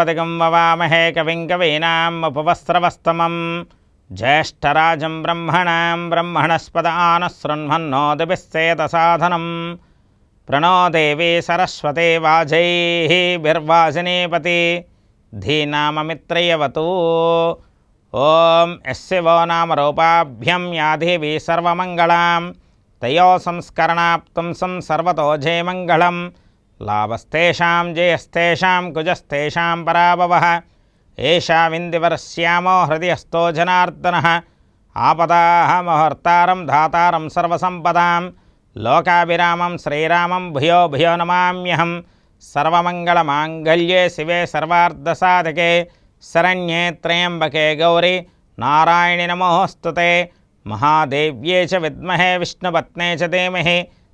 ఓం వవామహే కవిం కవీనాం ఉపవస్త్రవస్తమం. జ్యేష్ఠరాజం బ్రహ్మణాం బ్రహ్మణస్పద ఆనశృణ్వన్నోదిభిస్సేతసాధనం ప్రణో దేవీ సరస్వతే వాజైः బిర్వాజినీపతి. ధీనామమిత్రయవతూ. ఓం యస్య వో నామ రూపాభ్యం యాదేవీ సర్వమంగళాం. తయో సంస్కరణాప్తం సం సర్వతో జయమంగళం. లాభస్తేషాం జయస్తేషాం కుజస్తేషాం పరాభవ. ఏషా విందివరశ్యామో హృదయస్థో జనార్దన. ఆపదాः ముహర్తారం ధాతారం సర్వసంపదాం. లోకాభిరామం శ్రీరామం భూయో భూయో నమామ్యహం. సర్వమంగళమాంగళ్యే శివే సర్వార్ధసాధకే. శరణ్యే త్రయంబకే గౌరీ. నారాయణి నమోస్తుతే. మహాదేవ్యే చ విద్మహే విష్ణుపత్నే చ ధీమహి.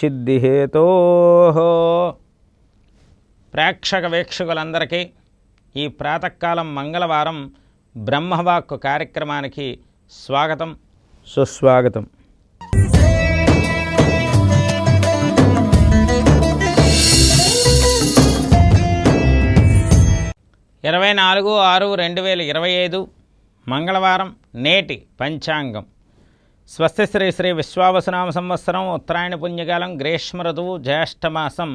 సిద్ధిహేతో. ప్రేక్షక వీక్షకులందరికీ ఈ ప్రాతకాలం మంగళవారం బ్రహ్మవాక్కు కార్యక్రమానికి స్వాగతం. సుస్వాగతం. ఇరవై నాలుగు ఆరు రెండు వేల ఇరవై ఐదు మంగళవారం నేటి పంచాంగం. స్వస్తి శ్రీ శ్రీ విశ్వావసనామ సంవత్సరం ఉత్తరాయణ పుణ్యకాలం గ్రీష్మ ఋతువు జ్యేష్ఠమాసం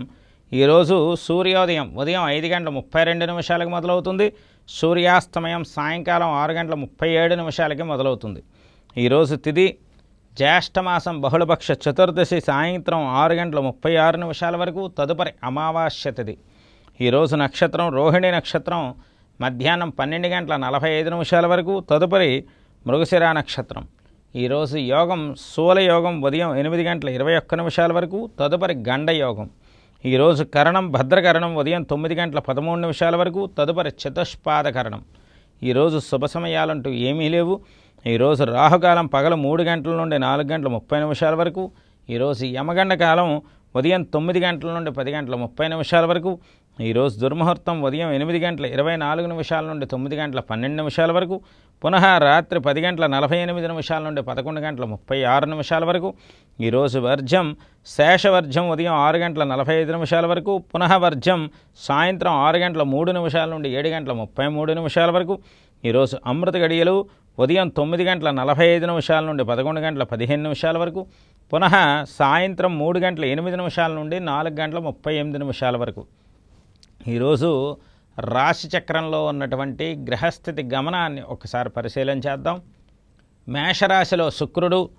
ఈరోజు సూర్యోదయం ఉదయం ఐదు గంటల ముప్పై రెండు నిమిషాలకు మొదలవుతుంది. సూర్యాస్తమయం సాయంకాలం ఆరు గంటల ముప్పై ఏడు నిమిషాలకి మొదలవుతుంది. ఈరోజు తిది జ్యేష్ఠమాసం బహుళపక్ష చతుర్దశి సాయంత్రం ఆరు గంటల ముప్పై ఆరు నిమిషాల వరకు తదుపరి అమావాస్య తిథి ఈరోజు నక్షత్రం రోహిణి నక్షత్రం మధ్యాహ్నం పన్నెండు గంటల నలభై ఐదు నిమిషాల వరకు తదుపరి మృగశిరా నక్షత్రం. ఈరోజు యోగం శూల యోగం ఉదయం ఎనిమిది గంటల ఇరవై ఒక్క నిమిషాల వరకు తదుపరి గండ యోగం. ఈరోజు కరణం భద్రకరణం ఉదయం తొమ్మిది గంటల పదమూడు నిమిషాల వరకు తదుపరి చతుష్పాద కరణం. ఈరోజు శుభ సమయాలంటూ ఏమీ లేవు. ఈరోజు రాహుకాలం పగలు మూడు గంటల నుండి నాలుగు గంటల ముప్పై నిమిషాల వరకు ఈరోజు యమగండ కాలం ఉదయం తొమ్మిది గంటల నుండి పది గంటల ముప్పై నిమిషాల వరకు ఈరోజు దుర్ముహూర్తం ఉదయం ఎనిమిది గంటల ఇరవై నాలుగు నిమిషాల నుండి తొమ్మిది గంటల పన్నెండు నిమిషాల వరకు పునః రాత్రి పది గంటల నలభై ఎనిమిది నిమిషాల నుండి పదకొండు గంటల ముప్పై ఆరు నిమిషాల వరకు ఈరోజు వర్జం శేషవర్జం ఉదయం ఆరు గంటల నలభై ఐదు నిమిషాల వరకు పునః వర్జం సాయంత్రం ఆరు గంటల మూడు నిమిషాల నుండి ఏడు గంటల ముప్పై మూడు నిమిషాల వరకు ఈరోజు అమృత గడియలు ఉదయం తొమ్మిది గంటల నలభై ఐదు నిమిషాల నుండి పదకొండు గంటల పదిహేను నిమిషాల వరకు పునః సాయంత్రం మూడు గంటల ఎనిమిది నిమిషాల నుండి నాలుగు గంటల ముప్పై ఎనిమిది నిమిషాల వరకు. ఈరోజు రాశి చక్రంలో ఉన్నటువంటి గ్రహస్థితి గమనాన్ని ఒకసారి పరిశీలన చేద్దాం. మేషరాశిలో శుక్రుడు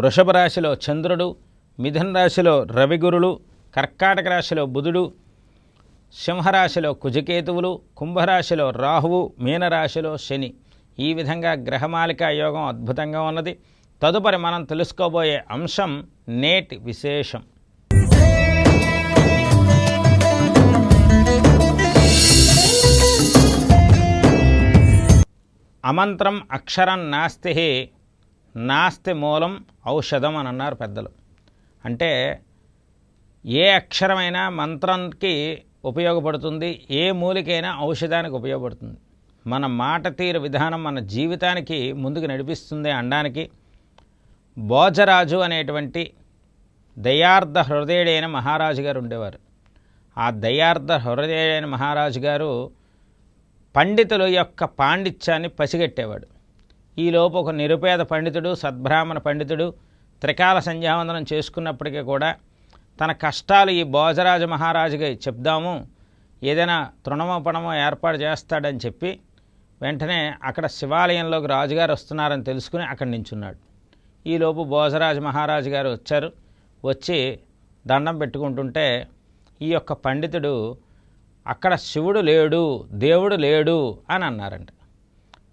వృషభ రాశిలో చంద్రుడు మిథున రాశిలో రవిగురులు కర్కాటక రాశిలో బుధుడు సింహరాశిలో కుజకేతువులు కుంభరాశిలో రాహువు మీనరాశిలో శని. ఈ విధంగా గ్రహమాలిక యోగం అద్భుతంగా ఉన్నది. తదుపరి మనం తెలుసుకోబోయే అంశం నేటి విశేషం. అమంత్రం అక్షరం నాస్తి నాస్తి మూలం ఔషధం అని అన్నారు పెద్దలు. అంటే ఏ అక్షరమైనా మంత్రానికి ఉపయోగపడుతుంది ఏ మూలికైనా ఔషధానికి ఉపయోగపడుతుంది. మన మాట తీరు విధానం మన జీవితానికి ముందుకు నడిపిస్తుంది అనడానికి భోజరాజు అనేటువంటి దయార్థ హృదయుడైన మహారాజు గారు ఉండేవారు. ఆ దయార్థ హృదయుడైన మహారాజు గారు పండితుల యొక్క పాండిత్యాన్ని పసిగట్టేవాడు. ఈలోపు ఒక నిరుపేద పండితుడు సద్బ్రాహ్మణ పండితుడు త్రికాల సంధ్యావందనం చేసుకున్నప్పటికీ కూడా తన కష్టాలు ఈ భోజరాజు మహారాజుగా చెప్దాము ఏదైనా తృణమో పణమో ఏర్పాటు చేస్తాడని చెప్పి వెంటనే అక్కడ శివాలయంలోకి రాజుగారు వస్తున్నారని తెలుసుకుని అక్కడి నించున్నాడు. ఈలోపు భోజరాజు మహారాజు గారు వచ్చారు. వచ్చి దండం పెట్టుకుంటుంటే ఈ యొక్క పండితుడు అక్కడ శివుడు లేడు దేవుడు లేడు అని అన్నారంట.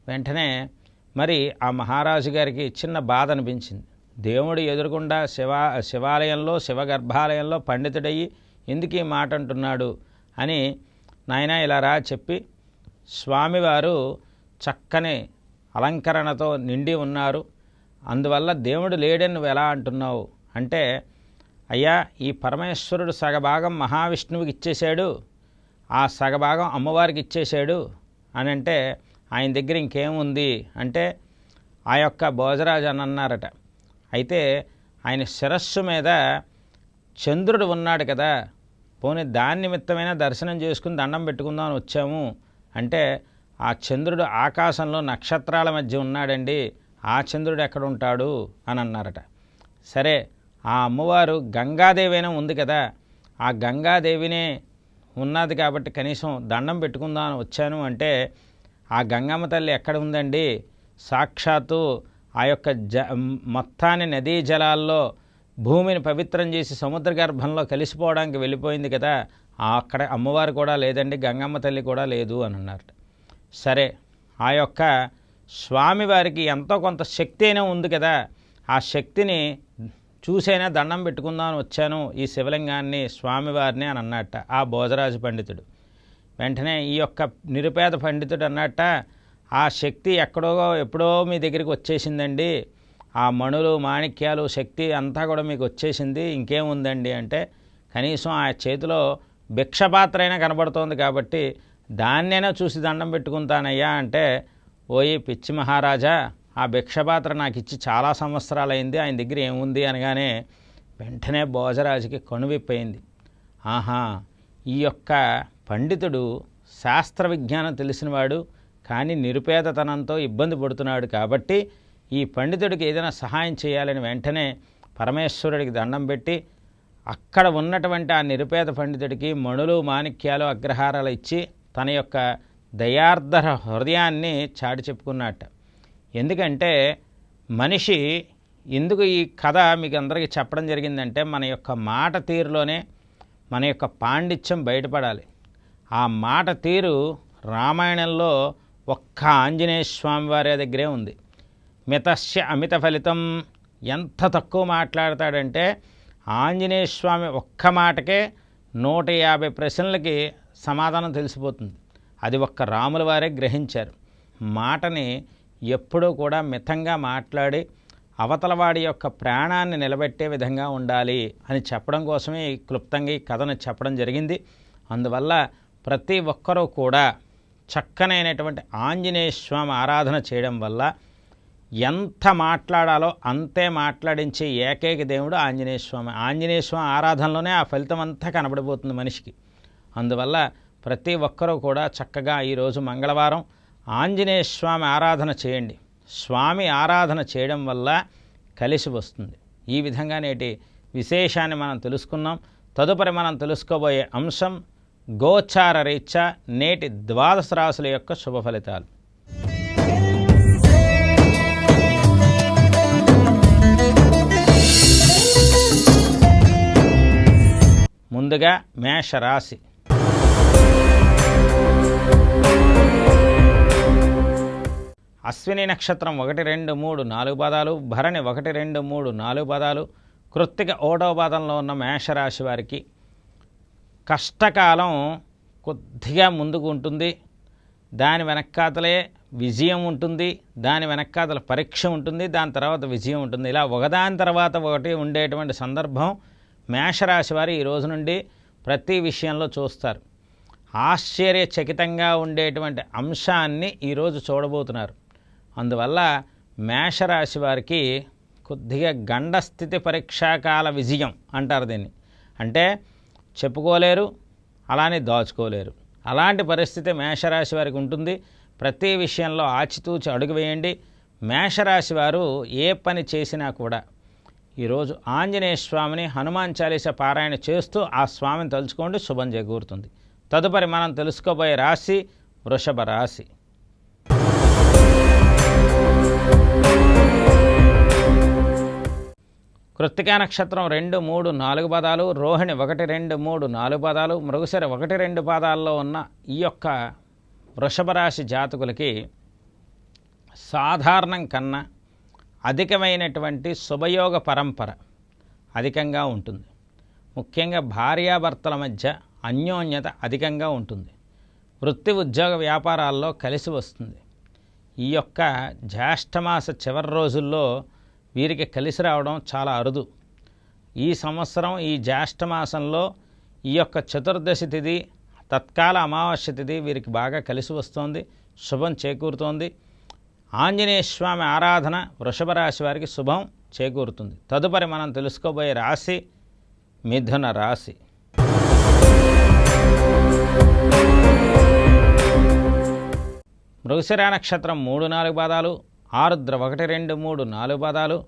వెంటనే మరి ఆ మహారాజు గారికి చిన్న బాధ అనిపించింది. దేవుడు ఎదురుకుండా శివా శివాలయంలో శివ గర్భాలయంలో పండితుడయ్యి ఎందుకు ఈ మాట అంటున్నాడు అని నాయన ఇలా రా చెప్పి స్వామివారు చక్కని అలంకరణతో నిండి ఉన్నారు. అందువల్ల దేవుడు లేడని నువ్వు ఎలా అంటున్నావు? అంటే అయ్యా ఈ పరమేశ్వరుడు సగభాగం మహావిష్ణువుకి ఇచ్చేశాడు. ఆ సగభాగం అమ్మవారికి ఇచ్చేశాడు అని అంటే ఆయన దగ్గర ఇంకేముంది అంటే ఆ యొక్క భోజరాజు అని అన్నారట. అయితే ఆయన శిరస్సు మీద చంద్రుడు ఉన్నాడు కదా పోనీ దాని నిమిత్తమైన దర్శనం చేసుకుని దండం పెట్టుకుందాం అని వచ్చాము అంటే ఆ చంద్రుడు ఆకాశంలో నక్షత్రాల మధ్య ఉన్నాడండి ఆ చంద్రుడు ఎక్కడ ఉంటాడు అని అన్నారట. సరే ఆ అమ్మవారు గంగాదేవి అయినా ఉంది కదా ఆ గంగాదేవినే ఉన్నది కాబట్టి కనీసం దండం పెట్టుకుందాం అని వచ్చాను అంటే ఆ గంగమ్మ తల్లి ఎక్కడ ఉందండి? సాక్షాత్తు ఆ యొక్క జ మొత్తాన్ని నదీ జలాల్లో భూమిని పవిత్రం చేసి సముద్ర గర్భంలో కలిసిపోవడానికి వెళ్ళిపోయింది కదా ఆ అక్కడ అమ్మవారు కూడా లేదండి గంగమ్మ తల్లి కూడా లేదు అని అన్నారు సరే ఆ యొక్క స్వామివారికి ఎంతో కొంత శక్తి అయినా ఉంది కదా ఆ శక్తిని చూసైనా దండం పెట్టుకుందామని వచ్చాను ఈ శివలింగాన్ని స్వామివారిని అని అన్నట్ట ఆ భోజరాజు పండితుడు. వెంటనే ఈ యొక్క నిరుపేద పండితుడు అన్నట్ట ఆ శక్తి ఎక్కడో ఎప్పుడో మీ దగ్గరికి వచ్చేసిందండి. ఆ మణులు మాణిక్యాలు శక్తి అంతా కూడా మీకు వచ్చేసింది. ఇంకేముందండి? అంటే కనీసం ఆ చేతిలో భిక్షపాత్ర అయినా కనబడుతోంది కాబట్టి దాన్నైనా చూసి దండం పెట్టుకుంటానయ్యా అంటే ఓయి పిచ్చి మహారాజా ఆ భిక్షపాత్ర నాకు ఇచ్చి చాలా సంవత్సరాలైంది ఆయన దగ్గర ఏముంది అనగానే వెంటనే భోజరాజుకి కనువిప్పయింది. ఆహా ఈ యొక్క పండితుడు శాస్త్ర విజ్ఞానం తెలిసినవాడు కానీ నిరుపేదతనంతో ఇబ్బంది పడుతున్నాడు కాబట్టి ఈ పండితుడికి ఏదైనా సహాయం చేయాలని వెంటనే పరమేశ్వరుడికి దండం పెట్టి అక్కడ ఉన్నటువంటి ఆ నిరుపేద పండితుడికి మణులు మాణిక్యాలు అగ్రహారాలు ఇచ్చి తన యొక్క దయార్ధ హృదయాన్ని చాటి చెప్పుకున్నట్ట. ఎందుకంటే మనిషి ఎందుకు ఈ కథ మీకు అందరికీ చెప్పడం జరిగిందంటే మన యొక్క మాట తీరులోనే మన యొక్క పాండిత్యం బయటపడాలి. ఆ మాట తీరు రామాయణంలో ఒక్క ఆంజనేయ స్వామి వారి దగ్గరే ఉంది. మితస్య అమిత ఫలితం ఎంత తక్కువ మాట్లాడతాడంటే ఆంజనేయ స్వామి ఒక్క మాటకే నూట యాభై ప్రశ్నలకి సమాధానం తెలిసిపోతుంది. అది ఒక్క రాముల వారే గ్రహించారు. మాటని ఎప్పుడూ కూడా మితంగా మాట్లాడి అవతలవాడి యొక్క ప్రాణాన్ని నిలబెట్టే విధంగా ఉండాలి అని చెప్పడం కోసమే ఈ క్లుప్తంగా ఈ కథను చెప్పడం జరిగింది. అందువల్ల ప్రతి ఒక్కరూ కూడా చక్కనైనటువంటి ఆంజనేయ స్వామి ఆరాధన చేయడం వల్ల ఎంత మాట్లాడాలో అంతే మాట్లాడించే ఏకైక దేవుడు ఆంజనేయ స్వామి. ఆంజనేయ స్వామి ఆరాధనలోనే ఆ ఫలితం అంతా కనబడిపోతుంది మనిషికి. అందువల్ల ప్రతి ఒక్కరూ కూడా చక్కగా ఈరోజు మంగళవారం ఆంజనేయ స్వామి ఆరాధన చేయండి. స్వామి ఆరాధన చేయడం వల్ల కలిసి వస్తుంది. ఈ విధంగా నేటి విశేషాన్ని మనం తెలుసుకున్నాం. తదుపరి మనం తెలుసుకోబోయే అంశం గోచార రీత్యా నేటి ద్వాదశ రాశుల యొక్క శుభ ఫలితాలు. ముందుగా మేషరాశి. అశ్విని నక్షత్రం ఒకటి రెండు మూడు నాలుగు పదాలు భరణి ఒకటి రెండు మూడు నాలుగు పదాలు కృత్తిక ఓటో పాదంలో ఉన్న మేషరాశి వారికి కష్టకాలం కొద్దిగా ముందుకు ఉంటుంది. దాని వెనక్కాతలే విజయం ఉంటుంది. దాని వెనక్కాతల పరీక్ష ఉంటుంది. దాని తర్వాత విజయం ఉంటుంది. ఇలా ఒకదాని తర్వాత ఒకటి ఉండేటువంటి సందర్భం మేషరాశి వారు ఈ రోజు నుండి ప్రతి విషయంలో చూస్తారు. ఆశ్చర్యచకితంగా ఉండేటువంటి అంశాన్ని ఈరోజు చూడబోతున్నారు. అందువల్ల మేషరాశి వారికి కొద్దిగా గండస్థితి పరీక్షాకాల విజయం అంటారు దీన్ని. అంటే చెప్పుకోలేరు అలానే దాచుకోలేరు. అలాంటి పరిస్థితి మేషరాశి వారికి ఉంటుంది. ప్రతి విషయంలో ఆచితూచి అడుగు వేయండి. మేషరాశి వారు ఏ పని చేసినా కూడా ఈరోజు ఆంజనేయ స్వామిని హనుమాన్ చాలీస పారాయణ చేస్తూ ఆ స్వామిని తలుచుకోండి శుభం చేకూరుతుంది. తదుపరి మనం తెలుసుకోబోయే రాశి వృషభ రాశి. కృత్తికా నక్షత్రం రెండు మూడు నాలుగు పదాలు రోహిణి ఒకటి రెండు మూడు నాలుగు పదాలు మృగశిర ఒకటి రెండు పాదాల్లో ఉన్న ఈ యొక్క వృషభ రాశి జాతకులకి సాధారణం కన్నా అధికమైనటువంటి శుభయోగ పరంపర అధికంగా ఉంటుంది. ముఖ్యంగా భార్యాభర్తల మధ్య అన్యోన్యత అధికంగా ఉంటుంది. వృత్తి ఉద్యోగ వ్యాపారాల్లో కలిసి వస్తుంది. ఈ యొక్క జ్యేష్ఠమాస చివరి రోజుల్లో వీరికి కలిసి రావడం చాలా అరుదు. ఈ సంవత్సరం ఈ జ్యేష్ఠమాసంలో ఈ యొక్క చతుర్దశి తిథి తత్కాల అమావాస్య తిథి వీరికి బాగా కలిసి వస్తోంది శుభం చేకూరుతోంది. ఆంజనేయ స్వామి ఆరాధన వృషభ రాశి వారికి శుభం చేకూరుతుంది. తదుపరి మనం తెలుసుకోబోయే రాశి మిథున రాశి. మృగశిరా నక్షత్రం మూడు నాలుగు పాదాలు ఆరుద్ర ఒకటి రెండు మూడు నాలుగు పాదాలు.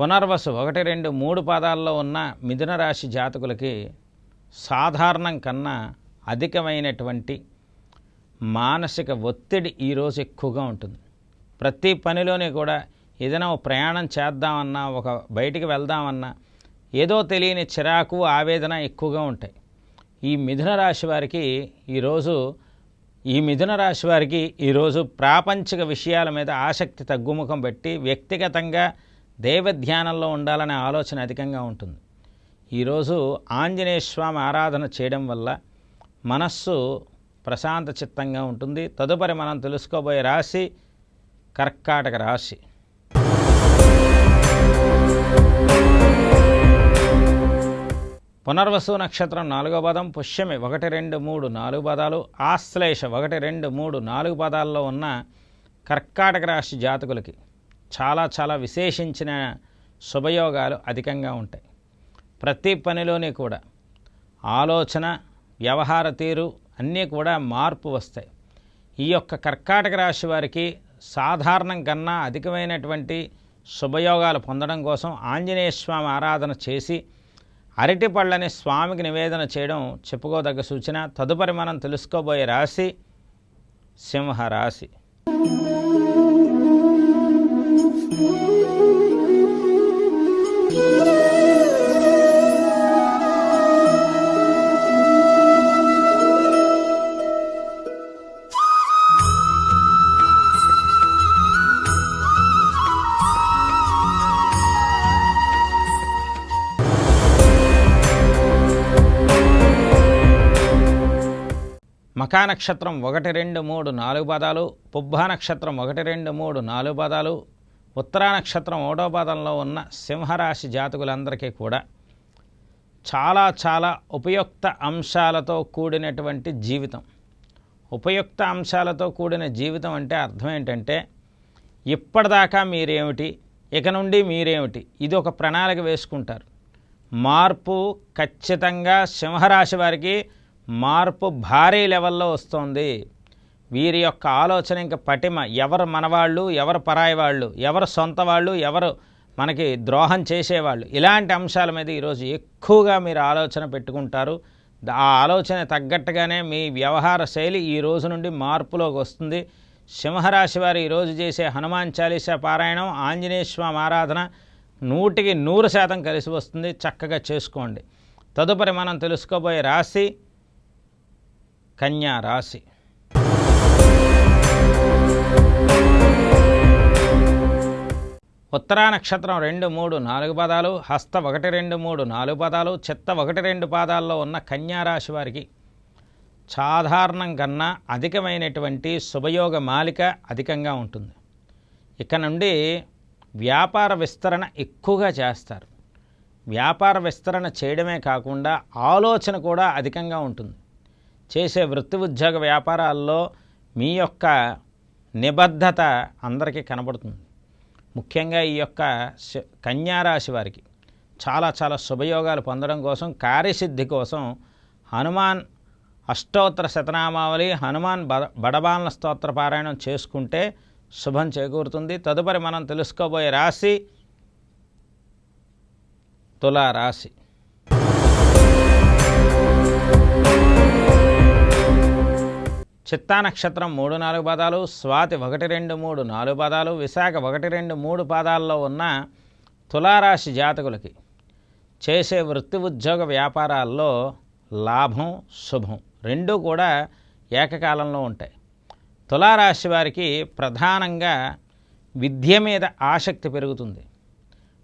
పునర్వసు ఒకటి రెండు మూడు పాదాల్లో ఉన్న మిథున రాశి జాతకులకి సాధారణం కన్నా అధికమైనటువంటి మానసిక ఒత్తిడి ఈరోజు ఎక్కువగా ఉంటుంది. ప్రతి పనిలోనే కూడా ఏదైనా ఒక ప్రయాణం చేద్దామన్నా ఒక బయటికి వెళ్దామన్నా ఏదో తెలియని చిరాకు ఆవేదన ఎక్కువగా ఉంటాయి. ఈ మిథున రాశి వారికి ఈరోజు ఈ మిథున రాశి వారికి ఈరోజు ప్రాపంచిక విషయాల మీద ఆసక్తి తగ్గుముఖం పెట్టి వ్యక్తిగతంగా దైవ ధ్యానంలో ఉండాలనే ఆలోచన అధికంగా ఉంటుంది. ఈరోజు ఆంజనేయ స్వామి ఆరాధన చేయడం వల్ల మనస్సు ప్రశాంత చిత్తంగా ఉంటుంది. తదుపరి మనం తెలుసుకోబోయే రాశి కర్కాటక రాశి. పునర్వసు నక్షత్రం నాలుగో పదం పుష్యమి ఒకటి రెండు మూడు నాలుగు పదాలు ఆశ్లేష ఒకటి రెండు మూడు నాలుగు పదాల్లో ఉన్న కర్కాటక రాశి జాతకులకి చాలా చాలా విశేషించిన శుభయోగాలు అధికంగా ఉంటాయి. ప్రతి పనిలోని కూడా ఆలోచన వ్యవహార తీరు అన్నీ కూడా మార్పు వస్తాయి. ఈ యొక్క కర్కాటక రాశి వారికి సాధారణం కన్నా అధికమైనటువంటి శుభయోగాలు పొందడం కోసం ఆంజనేయ స్వామి ఆరాధన చేసి అరటి పళ్ళని స్వామికి నివేదన చేయడం చెప్పుకోదగ్గ సూచన. తదుపరి మనం తెలుసుకోబోయే రాశి సింహరాశి. మకా నక్షత్రం ఒకటి రెండు మూడు నాలుగు పదాలు పుబ్బ నక్షత్రం ఒకటి రెండు మూడు నాలుగు పదాలు ఉత్తరా నక్షత్రం ఒకటో పదంలో ఉన్న సింహరాశి జాతకులందరికీ కూడా చాలా చాలా ఉపయుక్త అంశాలతో కూడినటువంటి జీవితం. ఉపయుక్త అంశాలతో కూడిన జీవితం అంటే అర్థం ఏంటంటే ఇప్పటిదాకా మీరేమిటి ఇక నుండి మీరేమిటి ఇది ఒక ప్రణాళిక వేసుకుంటారు. మార్పు ఖచ్చితంగా సింహరాశి వారికి మార్పు భారీ లెవెల్లో వస్తుంది. వీరి యొక్క ఆలోచన ఇంకా పటిమ. ఎవరు మనవాళ్ళు ఎవరు పరాయి వాళ్ళు ఎవరు సొంత వాళ్ళు ఎవరు మనకి ద్రోహం చేసేవాళ్ళు. ఇలాంటి అంశాల మీద ఈరోజు ఎక్కువగా మీరు ఆలోచన పెట్టుకుంటారు. ఆ ఆలోచన తగ్గట్టుగానే మీ వ్యవహార శైలి ఈ రోజు నుండి మార్పులోకి వస్తుంది. సింహరాశి వారు ఈరోజు చేసే హనుమాన్ చాలీసా పారాయణం ఆంజనేయ స్వామి ఆరాధన నూటికి నూరు శాతం కలిసి వస్తుంది. చక్కగా చేసుకోండి. తదుపరి మనం తెలుసుకోబోయే రాశి కన్యా రాశి. ఉత్తరా నక్షత్రం రెండు మూడు నాలుగు పదాలు హస్త ఒకటి రెండు మూడు నాలుగు పదాలు చిత్త ఒకటి రెండు పాదాల్లో ఉన్న కన్యా రాశి వారికి సాధారణం కన్నా అధికమైనటువంటి శుభయోగ మాలిక అధికంగా ఉంటుంది. ఇక నుండి వ్యాపార విస్తరణ ఎక్కువగా చేస్తారు. వ్యాపార విస్తరణ చేయడమే కాకుండా ఆలోచన కూడా అధికంగా ఉంటుంది. చేసే వృత్తి ఉద్యోగ వ్యాపారాల్లో మీ యొక్క నిబద్ధత అందరికీ కనబడుతుంది. ముఖ్యంగా ఈ యొక్క శ- కన్యారాశి వారికి చాలా చాలా శుభయోగాలు పొందడం కోసం కార్యసిద్ధి కోసం హనుమాన్ అష్టోత్తర శతనామావళి హనుమాన్ బడ బడబాలన స్తోత్ర పారాయణం చేసుకుంటే శుభం చేకూరుతుంది. తదుపరి మనం తెలుసుకోబోయే రాశి తులారాశి. చిత్తా నక్షత్రం మూడు నాలుగు పాదాలు స్వాతి ఒకటి రెండు మూడు నాలుగు పాదాలు విశాఖ ఒకటి రెండు మూడు పాదాల్లో ఉన్న తులారాశి జాతకులకి చేసే వృత్తి ఉద్యోగ వ్యాపారాల్లో లాభం శుభం రెండూ కూడా ఏకకాలంలో ఉంటాయి. తులారాశి వారికి ప్రధానంగా విద్య మీద ఆసక్తి పెరుగుతుంది.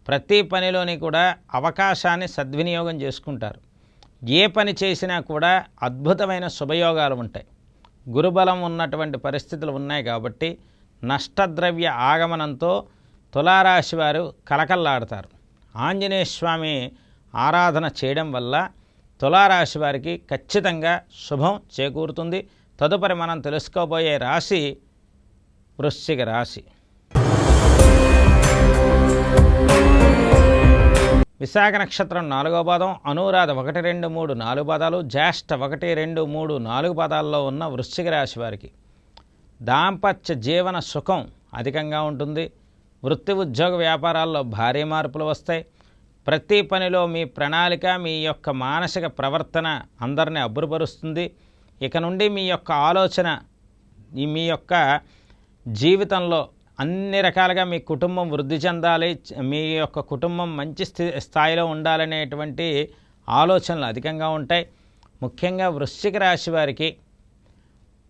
ప్రతి పనిలోని కూడా అవకాశాన్ని సద్వినియోగం చేసుకుంటారు. ఏ పని చేసినా కూడా అద్భుతమైన శుభయోగాలు ఉంటాయి. గురుబలం ఉన్నటువంటి పరిస్థితులు ఉన్నాయి కాబట్టి నష్టద్రవ్య ఆగమనంతో తులారాశి వారు కలకల్లాడతారు. ఆంజనేయ స్వామి ఆరాధన చేయడం వల్ల తులారాశి వారికి ఖచ్చితంగా శుభం చేకూరుతుంది. తదుపరి మనం తెలుసుకోబోయే రాశి వృశ్చిక రాశి. విశాఖ నక్షత్రం నాలుగో పాదం అనురాధ ఒకటి రెండు మూడు నాలుగు పాదాలు జ్యేష్ఠ ఒకటి రెండు మూడు నాలుగు పాదాల్లో ఉన్న వృశ్చిక రాశి వారికి. దాంపత్య జీవన సుఖం అధికంగా ఉంటుంది. వృత్తి ఉద్యోగ వ్యాపారాల్లో భారీ మార్పులు వస్తాయి. ప్రతి పనిలో మీ ప్రణాళిక మీ యొక్క మానసిక ప్రవర్తన అందరిని అబ్బురుపరుస్తుంది. ఇక నుండి మీ యొక్క ఆలోచన మీ యొక్క జీవితంలో అన్ని రకాలుగా మీ కుటుంబం వృద్ధి చెందాలి మీ యొక్క కుటుంబం మంచి స్థి స్థాయిలో ఉండాలనేటువంటి ఆలోచనలు అధికంగా ఉంటాయి. ముఖ్యంగా వృశ్చిక రాశి వారికి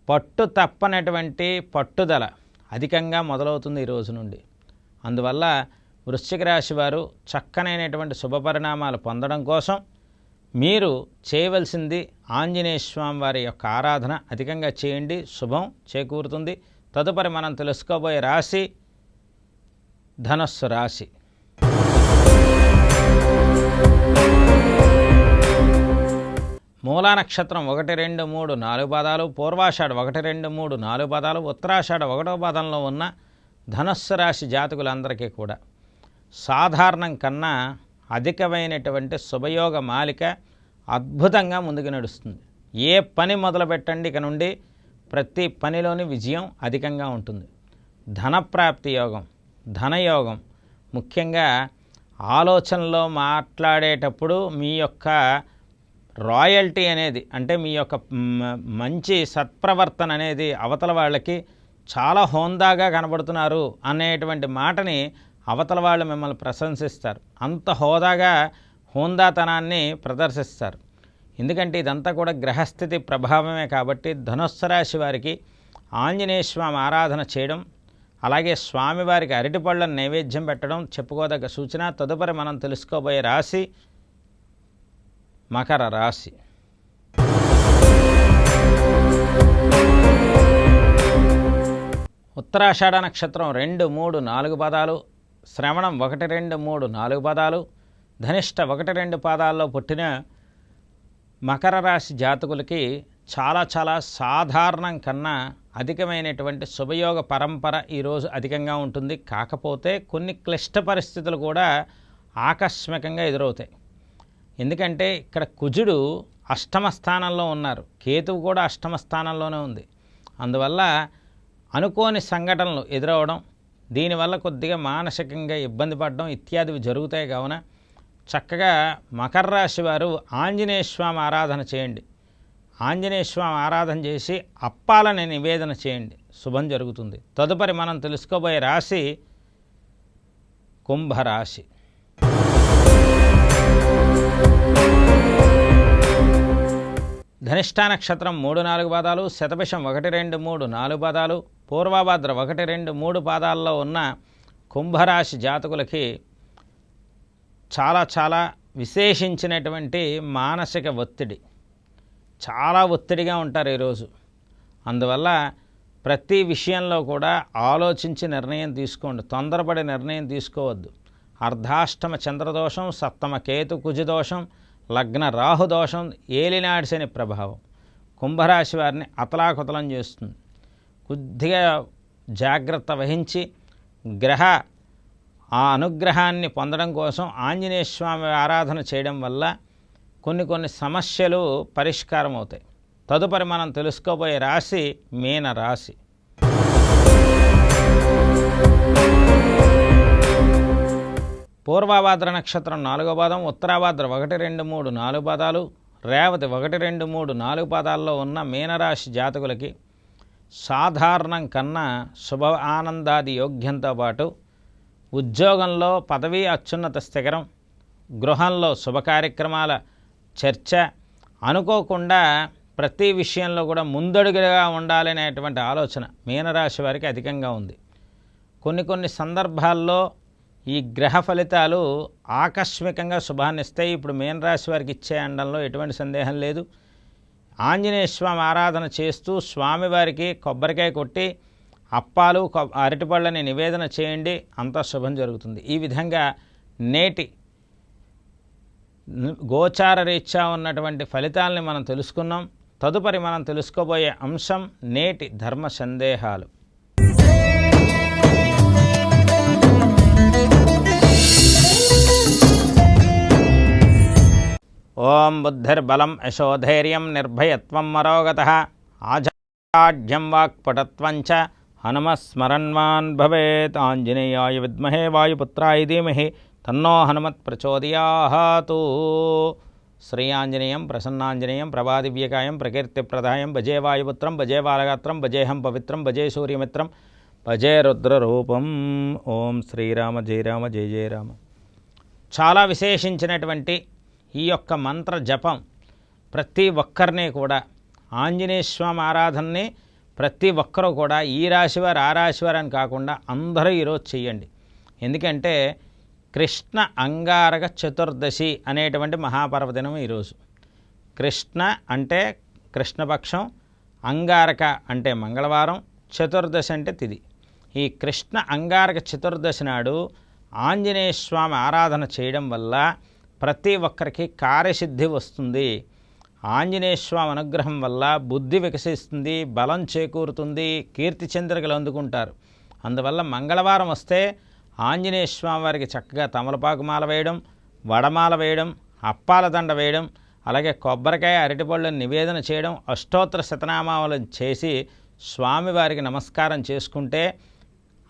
పట్టు తప్పనటువంటి పట్టుదల అధికంగా మొదలవుతుంది ఈ రోజు నుండి. అందువల్ల వృశ్చిక రాశి వారు చక్కనైనటువంటి శుభపరిణామాలు పొందడం కోసం మీరు చేయవలసింది ఆంజనేయ స్వామి వారి యొక్క ఆరాధన అధికంగా చేయండి. శుభం చేకూరుతుంది. తదుపరి మనం తెలుసుకోబోయే రాశి ధనస్సు రాశి. మూలా నక్షత్రం ఒకటి రెండు మూడు నాలుగు పాదాలు పూర్వాషాఢ ఒకటి రెండు మూడు నాలుగు పాదాలు ఉత్తరాషాఢ ఒకటో పాదంలో ఉన్న ధనస్సు రాశి జాతకులందరికీ కూడా. సాధారణం కన్నా అధికమైనటువంటి శుభయోగ మాలిక అద్భుతంగా ముందుకు నడుస్తుంది. ఏ పని మొదలు పెట్టండి ఇక నుండి ప్రతి పనిలోని విజయం అధికంగా ఉంటుంది. ధనప్రాప్తి యోగం ధనయోగం ముఖ్యంగా ఆలోచనలో మాట్లాడేటప్పుడు మీ యొక్క రాయల్టీ అనేది అంటే మీ యొక్క మంచి సత్ప్రవర్తన అనేది అవతల వాళ్ళకి చాలా హోందాగా కనబడుతున్నారు అనేటువంటి మాటని అవతల వాళ్ళు మిమ్మల్ని ప్రశంసిస్తారు. అంత హోదాగా హోందాతనాన్ని ప్రదర్శిస్తారు. ఎందుకంటే ఇదంతా కూడా గ్రహస్థితి ప్రభావమే కాబట్టి ధనుస్సు రాశి వారికి ఆంజనేయ స్వామి ఆరాధన చేయడం అలాగే స్వామివారికి అరటిపళ్ళను నైవేద్యం పెట్టడం చెప్పుకోదగ్గ సూచన. తదుపరి మనం తెలుసుకోబోయే రాశి మకర రాశి. ఉత్తరాషాఢ నక్షత్రం రెండు మూడు నాలుగు పదాలు శ్రవణం ఒకటి రెండు మూడు నాలుగు పదాలు ధనిష్ట ఒకటి రెండు పాదాల్లో పుట్టిన మకర రాశి జాతకులకి చాలా చాలా సాధారణం కన్నా అధికమైనటువంటి శుభయోగ పరంపర ఈరోజు అధికంగా ఉంటుంది. కాకపోతే కొన్ని క్లిష్ట పరిస్థితులు కూడా ఆకస్మికంగా ఎదురవుతాయి. ఎందుకంటే ఇక్కడ కుజుడు అష్టమ స్థానంలో ఉన్నారు. కేతువు కూడా అష్టమ స్థానంలోనే ఉంది. అందువల్ల అనుకోని సంఘటనలు ఎదురవడం దీనివల్ల కొద్దిగా మానసికంగా ఇబ్బంది పడడం ఇత్యాదివి జరుగుతాయి కావున చక్కగా మకర రాశి వారు ఆంజనేయ స్వామి ఆరాధన చేయండి. ఆంజనేయ స్వామి ఆరాధన చేసి అప్పాలని నివేదన చేయండి. శుభం జరుగుతుంది. తదుపరి మనం తెలుసుకోబోయే రాశి కుంభరాశి ధనిష్టా నక్షత్రం మూడు నాలుగు పాదాలు శతభిషం ఒకటి రెండు మూడు నాలుగు పాదాలు పూర్వభద్ర ఒకటి రెండు మూడు పాదాల్లో ఉన్న కుంభరాశి జాతకులకి చాలా చాలా విశేషించినటువంటి మానసిక ఒత్తిడి. చాలా ఒత్తిడిగా ఉంటారు ఈరోజు. అందువల్ల ప్రతి విషయంలో కూడా ఆలోచించి నిర్ణయం తీసుకోండి. తొందరపడి నిర్ణయం తీసుకోవద్దు. అర్ధాష్టమ చంద్రదోషం సప్తమ కేతు కుజదోషం లగ్న రాహు దోషం ఏలినాడి శని ప్రభావం కుంభరాశి వారిని అతలాకుతలం చేస్తుంది. కొద్దిగా జాగ్రత్త వహించి గ్రహ ఆ అనుగ్రహాన్ని పొందడం కోసం ఆంజనేయ స్వామి ఆరాధన చేయడం వల్ల కొన్ని కొన్ని సమస్యలు పరిష్కారం అవుతాయి తదుపరి మనం తెలుసుకోబోయే రాశి మీన రాశి. పూర్వాభాద్ర నక్షత్రం నాలుగో పాదం ఉత్తరాభాద్ర ఒకటి రెండు మూడు నాలుగు పాదాలు రేవతి ఒకటి రెండు మూడు నాలుగు పాదాల్లో ఉన్న మీనరాశి జాతకులకి సాధారణం కన్నా శుభ ఆనందాది యోగ్యంతో పాటు ఉద్యోగంలో పదవీ అత్యున్నత శిఖరం గృహంలో శుభ కార్యక్రమాల చర్చ అనుకోకుండా ప్రతి విషయంలో కూడా ముందడుగుగా ఉండాలనేటువంటి ఆలోచన మీనరాశి వారికి అధికంగా ఉంది. కొన్ని కొన్ని సందర్భాల్లో ఈ గ్రహ ఫలితాలు ఆకస్మికంగా శుభాన్నిస్తాయి ఇప్పుడు మీనరాశి వారికి ఇచ్చే అండంలో ఎటువంటి సందేహం లేదు. ఆంజనేయ స్వామి ఆరాధన చేస్తూ స్వామివారికి కొబ్బరికాయ కొట్టి అప్పాలు అరటిపళ్ళని నివేదన చేయండి అంతా శుభం జరుగుతుంది. ఈ విధంగా నేటి గోచార రీత్యా ఉన్నటువంటి ఫలితాలని మనం తెలుసుకున్నాం. తదుపరి మనం తెలుసుకోబోయే అంశం నేటి ధర్మ సందేహాలు. ఓం బుద్ధిర్బలం యశోధైర్యం నిర్భయత్వం మరోగత. ఆజాఢ్యం వాక్పటత్వం చ హనుమస్మరణ్వాన్ భవేత్ ఆంజనేయాయ విద్మహే వాయుపుత్రాయ ధీమహి తన్నో హనుమత్ ప్రచోదయాహాతు శ్రీ ఆంజనేయం ప్రసన్నాంజనేయం ప్రభాదివ్యకాయం ప్రకీర్తిప్రదాయం భజే వాయుపుత్రం భజే బాలగాత్రం భజేహం పవిత్రం భజే సూర్యమిత్రం భజే రుద్రరూపం ఓం శ్రీరామ జయ రామ జయ జయ రామ చాలా విశేషించినటువంటి ఈ యొక్క మంత్ర జపం ప్రతి ఒక్కరిని కూడా ఆంజనేయ స్వామి ఆరాధనని ప్రతి ఒక్కరూ కూడా ఈ రాశివారు ఆ రాశివారు అని కాకుండా అందరూ ఈరోజు చెయ్యండి. ఎందుకంటే కృష్ణ అంగారక చతుర్దశి అనేటువంటి మహాపర్వదినం ఈరోజు. కృష్ణ అంటే కృష్ణపక్షం అంగారక అంటే మంగళవారం చతుర్దశి అంటే తిది. ఈ కృష్ణ అంగారక చతుర్దశి నాడు ఆంజనేయ స్వామి ఆరాధన చేయడం వల్ల ప్రతి ఒక్కరికి కార్యసిద్ధి వస్తుంది. ఆంజనేయస్వామి అనుగ్రహం వల్ల బుద్ధి వికసిస్తుంది బలం చేకూరుతుంది కీర్తి చంద్రికలు అందుకుంటారు. అందువల్ల మంగళవారం వస్తే ఆంజనేయ స్వామి వారికి చక్కగా తమలపాకు మాల వేయడం వడమాల వేయడం అప్పాల దండ వేయడం అలాగే కొబ్బరికాయ అరటిపళ్ళు నివేదన చేయడం అష్టోత్తర శతనామాలను చేసి స్వామివారికి నమస్కారం చేసుకుంటే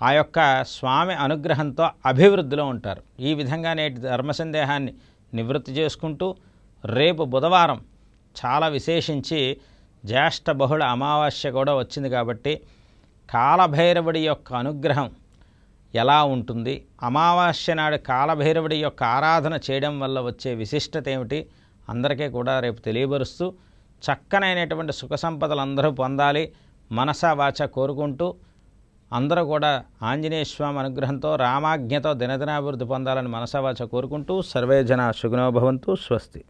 ఆ యొక్క స్వామి అనుగ్రహంతో అభివృద్ధిలో ఉంటారు. ఈ విధంగా నేటి ధర్మ సందేహాన్ని నివృత్తి చేసుకుంటూ రేపు బుధవారం చాలా విశేషించి జ్యేష్ఠ బహుళ అమావాస్య కూడా వచ్చింది కాబట్టి కాలభైరవుడి యొక్క అనుగ్రహం ఎలా ఉంటుంది? అమావాస్య నాడు కాలభైరవుడి యొక్క ఆరాధన చేయడం వల్ల వచ్చే విశిష్టత ఏమిటి? అందరికీ కూడా రేపు తెలియబరుస్తూ చక్కనైనటువంటి సుఖ సంపదలు అందరూ పొందాలి మనస వాచ కోరుకుంటూ అందరూ కూడా ఆంజనేయ స్వామి అనుగ్రహంతో రామాజ్ఞతో దినదినాభివృద్ధి పొందాలని మనసవాచ కోరుకుంటూ సర్వే జన సుగుణోభవంతు స్వస్తి.